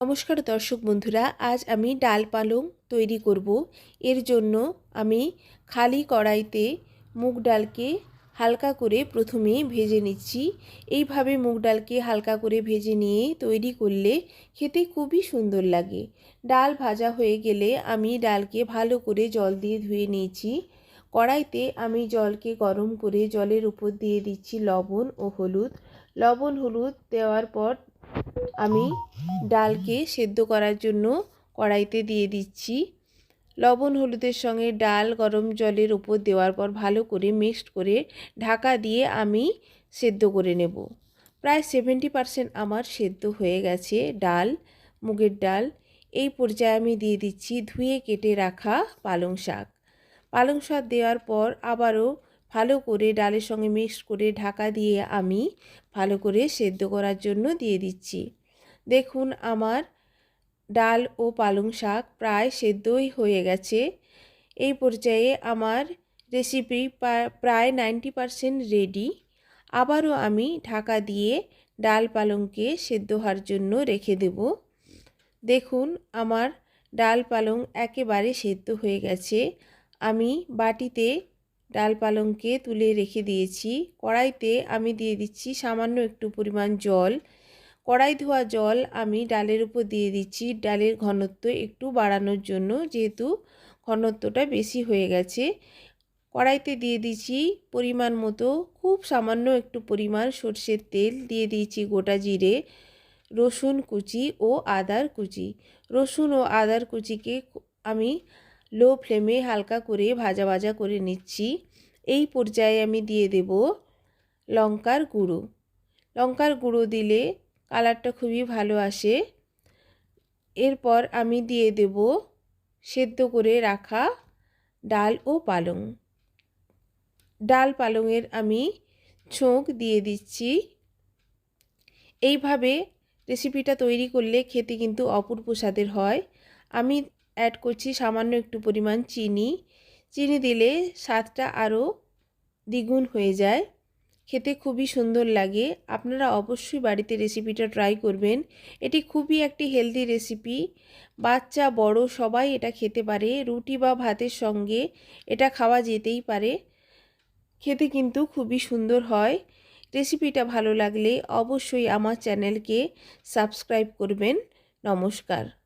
নমস্কার দর্শক বন্ধুরা, আজ আমি ডাল পালং তৈরি করব। এর জন্য আমি খালি কড়াইতে মুগ ডালকে হালকা করে প্রথমে ভেজে নিচ্ছি। এইভাবে মুগ ডালকে হালকা করে ভেজে নিয়ে তৈরি করলে খেতে খুবই সুন্দর লাগে। ডাল ভাজা হয়ে গেলে আমি ডালকে ভালো করে জল দিয়ে ধুয়ে নিয়েছি। কড়াইতে আমি জলকে গরম করে জলের উপর দিয়ে দিচ্ছি লবণ ও হলুদ। লবণ হলুদ দেওয়ার পর আমি ডালকে সেদ্ধ করার জন্য কড়াইতে দিয়ে দিচ্ছি। লবণ, হলুদের সঙ্গে ডাল গরম জলের উপর দেওয়ার পর ভালো করে মিক্সড করে ঢাকা দিয়ে আমি সেদ্ধ করে নেব। প্রায় সেভেন্টি পারসেন্ট আমার সেদ্ধ হয়ে গেছে ডাল, মুগের ডাল। এই পর্যায়ে আমি দিয়ে দিচ্ছি ধুয়ে কেটে রাখা পালং শাক। পালং শাক দেওয়ার পর আবারও ভালো করে ডালের সঙ্গে মিক্স করে ঢাকা দিয়ে আমি ভালো করে সেদ্ধ করার জন্য দিয়ে দিচ্ছি। দেখুন আমার ডাল ও পালং শাক প্রায় সেদ্ধই হয়ে গেছে। এই পর্যায়ে আমার রেসিপি প্রায় নাইনটি পারসেন্ট রেডি আবারও আমি ঢাকা দিয়ে ডাল পালংকে সেদ্ধ হওয়ার জন্য রেখে দেব। দেখুন আমার ডাল পালং একেবারে সেদ্ধ হয়ে গেছে। আমি বাটিতে ডাল পালংকে তুলে রেখে দিয়েছি। কড়াইতে আমি দিয়ে দিচ্ছি সামান্য একটু পরিমাণ জল। কড়াই ধোয়া জল আমি ডালের উপর দিয়ে দিচ্ছি। ডালের ঘনত্ব একটু বাড়ানোর জন্য যেহেতু ঘনত্বটা বেশি হয়ে গেছে। কড়াইতে দিয়ে দিচ্ছি পরিমাণ মতো, খুব সামান্য একটু পরিমাণ সর্ষের তেল। দিয়ে দিয়েছি গোটা জিরে, রসুন কুচি ও আদার কুচি। রসুন ও আদার কুচিকে আমি লো ফ্লেমে হালকা করে ভাজা ভাজা করে নিচ্ছি। এই পর্যায়ে আমি দিয়ে দেব লঙ্কার গুঁড়ো। লঙ্কার গুঁড়ো দিলে কালারটা খুবই ভালো আসে। এরপর আমি দিয়ে দেব সেদ্ধ করে রাখা ডাল ও পালং। ডাল পালংয়ের আমি ছোঁক দিয়ে দিচ্ছি। এইভাবে রেসিপিটা তৈরি করলে খেতে কিন্তু অপূর্ব স্বাদের হয়। আমি অ্যাড করছি সামান্য একটু পরিমাণ চিনি। চিনি দিলে স্বাদটা আরও দ্বিগুণ হয়ে যায়। খেতে খুবই সুন্দর লাগে। আপনারা অবশ্যই বাড়িতে রেসিপিটা ট্রাই করবেন। এটি খুবই একটি হেলদি রেসিপি বাচ্চা, বড় সবাই এটা খেতে পারে। রুটি বা ভাতের সঙ্গে এটা খাওয়া যেতেই পারে। খেতে কিন্তু খুবই সুন্দর হয়। রেসিপিটা ভালো লাগলে অবশ্যই আমার চ্যানেলকে সাবস্ক্রাইব করবেন। নমস্কার।